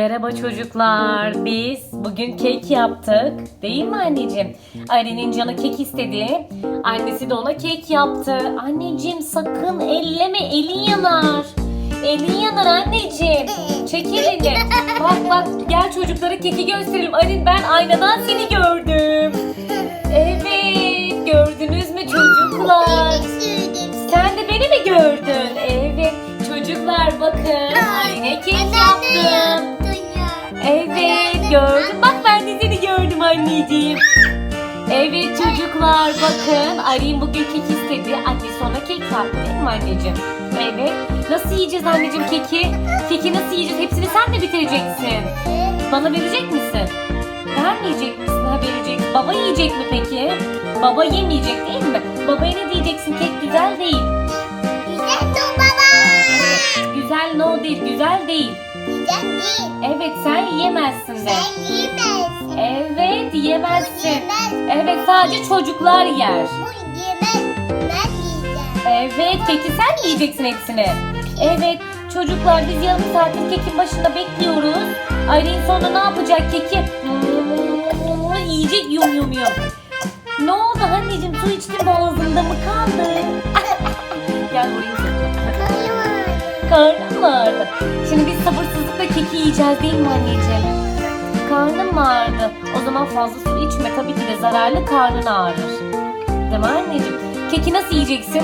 Merhaba çocuklar. Biz bugün kek yaptık. Değil mi anneciğim? Ali'nin canı kek istedi. Annesi de ona kek yaptı. Anneciğim sakın elleme elin yanar. Elin yanar anneciğim. Çek elini. Bak bak gel çocuklara keki gösterelim. Ali ben aynadan seni gördüm. Evet gördünüz mü çocuklar? Sen de beni mi gördün? Evet. Çocuklar bakın. Ali'ne kek yaptım. Evet gördüm. Bak ben de seni gördüm anneciğim. Evet çocuklar bakın Arin bugün kek istedi. Annesi ona kek yaptı değil mi anneciğim? Evet. Nasıl yiyeceğiz anneciğim keki? Keki nasıl yiyeceğiz? Hepsini sen de bitireceksin. Bana verecek misin? Vermeyecek misin? Ha verecek. Baba yiyecek mi peki? Baba yemeyecek değil mi? Babaya ne diyeceksin? Kek güzel değil. Güzel no değil. Güzel değil. Evet sen yiyemezsin de. Evet yiyemezsin. Evet sadece çocuklar yer. Evet peki sen mi yiyeceksin hepsini? Evet çocuklar biz yarım saattir kekin başında bekliyoruz. Aylin sonra ne yapacak keki? Yiyecek yum yum yum. Ne oldu anneciğim su içtin boğazında mı kaldı? Karnım ağrıdı? Şimdi biz sabırsızlıkla keki yiyeceğiz değil mi anneciğim? Karnım ağrıdı? O zaman fazla su içme tabii ki de zararlı karnın ağrır. Değil mi anneciğim? Keki nasıl yiyeceksin?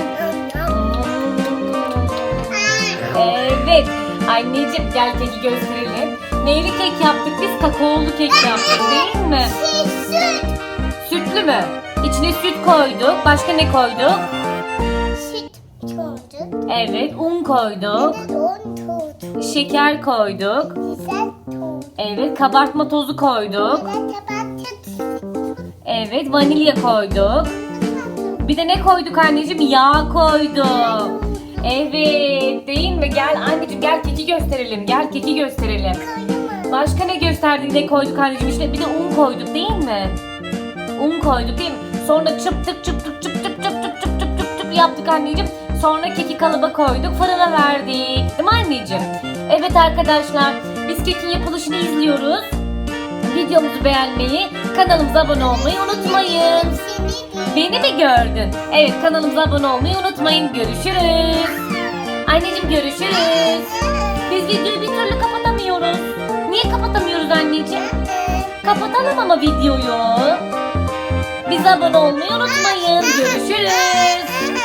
Evet. Anneciğim gel keki gösterelim. Neyli kek yaptık biz? Kakaolu kek yaptık değil mi? Sütlü mü? İçine süt koyduk. Başka ne koyduk? koyduk. Evet un koyduk. Evet un koyduk. Şeker koyduk. Güzel. Evet kabartma tozu koyduk. Evet vanilya koyduk. Bir de ne koyduk anneciğim? Yağ koyduk. Evet değil mi? Gel anneciğim gel keki gösterelim. Gel keki gösterelim. Başka ne gösterdik ne koyduk anneciğim? İşte bir de un koyduk değil mi? Un koyduk değil mi? Sonra çıptık çıptık çıptık çıptık çıptık çıptık yaptık anneciğim. Sonra keki kalıba koyduk fırına verdik. Değil mi anneciğim? Evet arkadaşlar biz kekin yapılışını izliyoruz. Videomuzu beğenmeyi, kanalımıza abone olmayı unutmayın. Beni mi gördün? Evet kanalımıza abone olmayı unutmayın. Görüşürüz. Anneciğim görüşürüz. Biz videoyu bir türlü kapatamıyoruz. Niye kapatamıyoruz anneciğim? Kapatalım ama videoyu. Bize abone olmayı unutmayın. Görüşürüz.